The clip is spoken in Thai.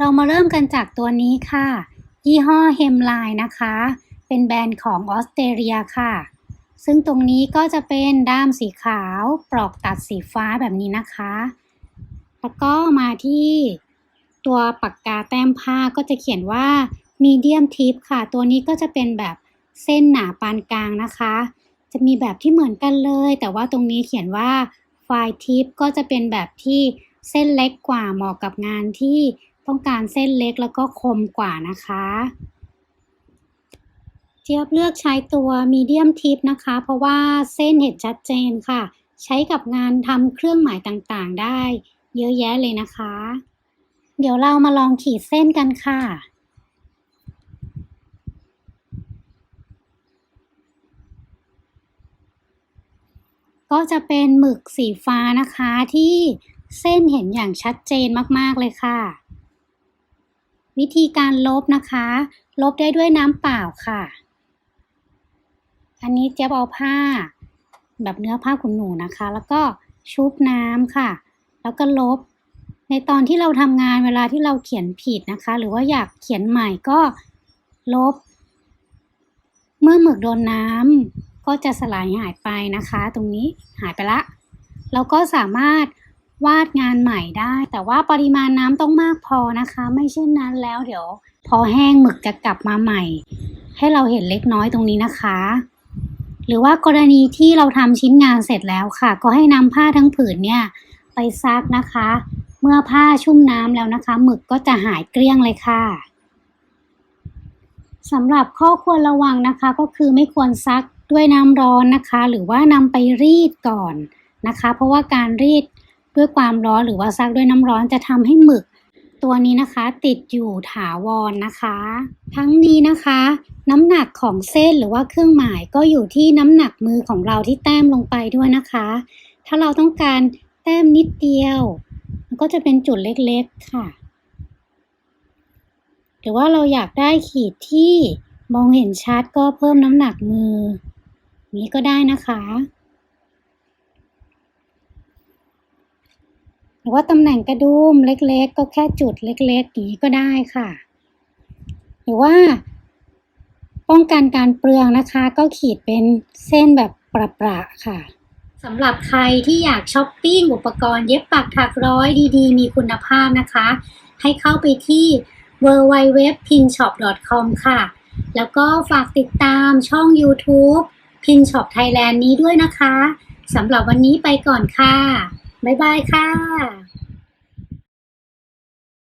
เรามาเริ่มกันจากตัวนี้ค่ะ ยี่ห้อเฮมไลน์นะคะ เป็นแบรนด์ของออสเตรเลียค่ะ ซึ่งตรงนี้ก็จะเป็นด้ามสีขาว ปลอกตัดสีฟ้าแบบนี้นะคะ แล้วก็มาที่ตัวปากกาแต้มผ้าก็จะเขียนว่า medium tip ค่ะ ตัวนี้ก็จะเป็นแบบเส้นหนาปานกลางนะคะ จะมีแบบที่เหมือนกันเลย แต่ว่าตรงนี้เขียนว่าไฟทิปก็จะเป็นแบบที่เส้นเล็กกว่าเหมาะกับงานที่ ต้องการเส้นเล็กแล้วก็คมกว่านะคะเจี๊ยบเลือกใช้ตัวมีเดียมทิปนะคะ เพราะว่าเส้นเห็นชัดเจนค่ะ ใช้กับงานทำเครื่องหมายต่างๆ ได้เยอะแยะเลยนะคะ เดี๋ยวเรามาลองขีดเส้นกันค่ะก็จะเป็นหมึกสีฟ้านะคะที่เส้นเห็นอย่างชัดเจนมาก ๆ เลยค่ะ วิธีการลบนะคะ ลบได้ด้วยน้ำเปล่าค่ะ อันนี้เจ๊ยบเอาผ้า แบบเนื้อผ้าขนหนูนะคะ แล้วก็ชุบน้ำค่ะ แล้วก็ลบ ในตอนที่เราทำงานเวลาที่เราเขียนผิดนะคะ หรือว่าอยากเขียนใหม่ก็ลบ เมื่อหมึกโดนน้ำก็จะสลายหายไปนะคะ ตรงนี้หายไปละ เราก็สามารถ วาดงานใหม่ได้ แต่ว่าปริมาณน้ำต้องมากพอนะคะ ไม่เช่นนั้นแล้วเดี๋ยว พอแห้งหมึกจะกลับมาใหม่ ให้เราเห็นเล็กน้อยตรงนี้นะคะ หรือว่ากรณีที่เราทำชิ้นงานเสร็จแล้วค่ะ ก็ให้นำผ้าทั้งผืนเนี่ยไปซักนะคะ เมื่อผ้าชุ่มน้ำแล้วนะคะ หมึกก็จะหายเกลี้ยงเลยค่ะสำหรับข้อควรระวังนะคะก็คือไม่ควรซักด้วยน้ำร้อนนะคะ หรือว่านำไปรีดก่อนนะคะ เพราะว่าการรีด ด้วยความร้อนหรือว่าซักด้วยน้ำร้อนจะทำให้หมึก ตัวนี้นะคะติดอยู่ถาวรนนะคะ ทั้งนี้นะคะ น้ำหนักของเส้นหรือว่าเครื่องหมายก็อยู่ที่น้ำหนักมือของเราที่แต้มลงไปด้วยนะคะ ถ้าเราต้องการแต้มนิดเดียว มันก็จะเป็นจุดเล็กๆค่ะ หรือว่าเราอยากได้ขีดที่มองเห็นชัดก็เพิ่มน้ำหนักมือนี้ก็ได้นะคะ รือว่าตำแหน่งกระดุมเล็กๆ ก็แค่จุดเล็กๆอย่างนี้ก็ได้ค่ะ หรือว่า ป้องกันการเปลืองนะคะ ก็ขีดเป็นเส้นแบบประๆค่ะสำหรับใครที่อยากช้อปปิ้งอุปกรณ์เย็บปักถักร้อยดีๆ มีคุณภาพนะคะ ให้เข้าไปที่ www.pinshop.com ค่ะ แล้วก็ฝากติดตามช่อง YouTube Pinshop Thailand นี้ด้วยนะคะ สำหรับวันนี้ไปก่อนค่ะ บ๊ายบายค่ะ